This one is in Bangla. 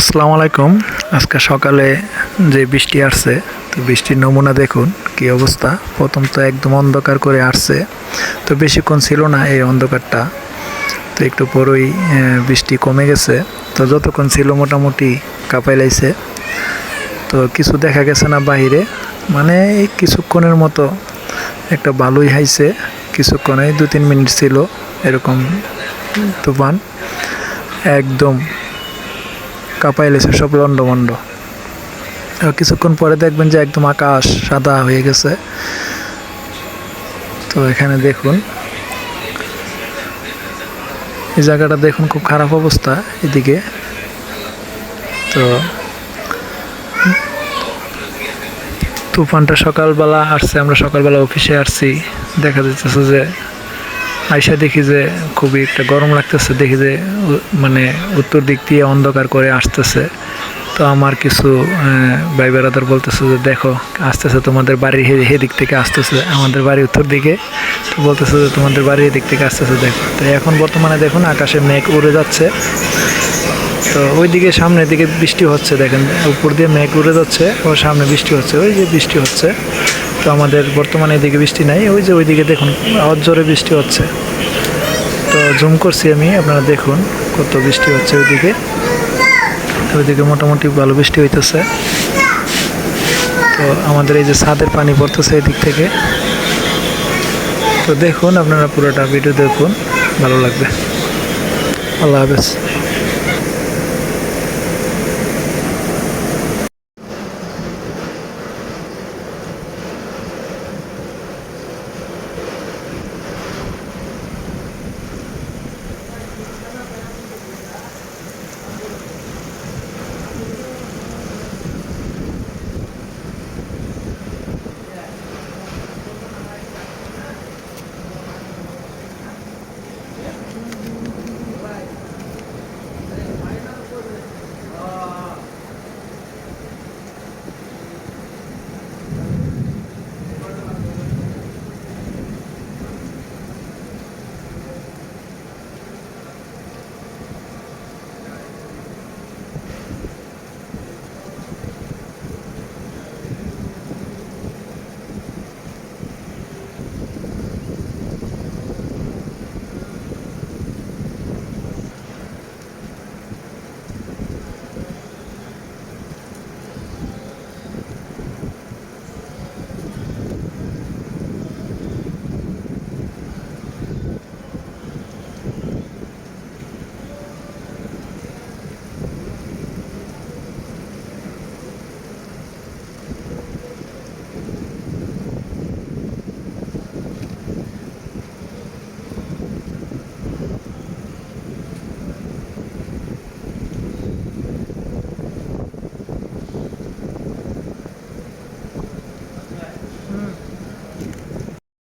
আসসালামু আলাইকুম। আজকে সকালে যে বৃষ্টি আসছে, তো বৃষ্টির নমুনা দেখুন, কি অবস্থা? প্রথম তো একদম অন্ধকার করে আসছে, তো বেশিক্ষণ ছিল না এই অন্ধকারটা। তো একটু পরই বৃষ্টি কমে গেছে, তো যতক্ষণ ছিল মোটামুটি কাঁপাই লাইছে। তো কিছু দেখা গেছে না বাইরে মানে কিছুক্ষণের মতো একটা ভালোই হাইছে, কিছুক্ষণে দু তিন মিনিট ছিল এরকম তুফান। একদম কাঁপাই লেছে, সব লন্ডমন্ড কিছুক্ষণ পরে দেখবেন যে একদম আকাশ সাদা হয়ে গেছে। তো এখানে দেখুন, এই জায়গাটা দেখুন খুব খারাপ অবস্থা এদিকে। তো তুফানটা সকালবেলা আসছে, আমরা সকালবেলা অফিসে আসছি, দেখা যাচ্ছে যে আইসা দেখি যে খুবই একটা গরম লাগতেছে, দেখি যে মানে উত্তর দিক দিয়ে অন্ধকার করে আসতেছে। তো আমার কিছু ভাই বেড়াদার বলতেছে যে, দেখো, আসতেছে তোমাদের বাড়ির হেদিক থেকে আসতেছে, আমাদের বাড়ি উত্তর দিকে। তো বলতেছে যে, তোমাদের বাড়ির এদিক থেকে আসতেছে, দেখো। তো এখন বর্তমানে দেখুন আকাশে মেঘ উড়ে যাচ্ছে। তো ওইদিকে সামনের দিকে বৃষ্টি হচ্ছে, দেখেন, উপর দিয়ে মেঘ উড়ে যাচ্ছে, ও সামনে বৃষ্টি হচ্ছে, ওই যে বৃষ্টি হচ্ছে। তো আমাদের বর্তমানে এদিকে বৃষ্টি নাই, ওই যে ওইদিকে দেখুন অত জোরে বৃষ্টি হচ্ছে। তো জুম করছি আমি, আপনারা দেখুন কত বৃষ্টি হচ্ছে ওইদিকে। ওইদিকে মোটামুটি ভালো বৃষ্টি হইতেছে। তো আমাদের এই যে ছাদের পানি পড়তেছে এদিক থেকে। তো দেখুন আপনারা পুরোটা ভিডিও দেখুন, ভালো লাগবে। আল্লাহ হাফেজ।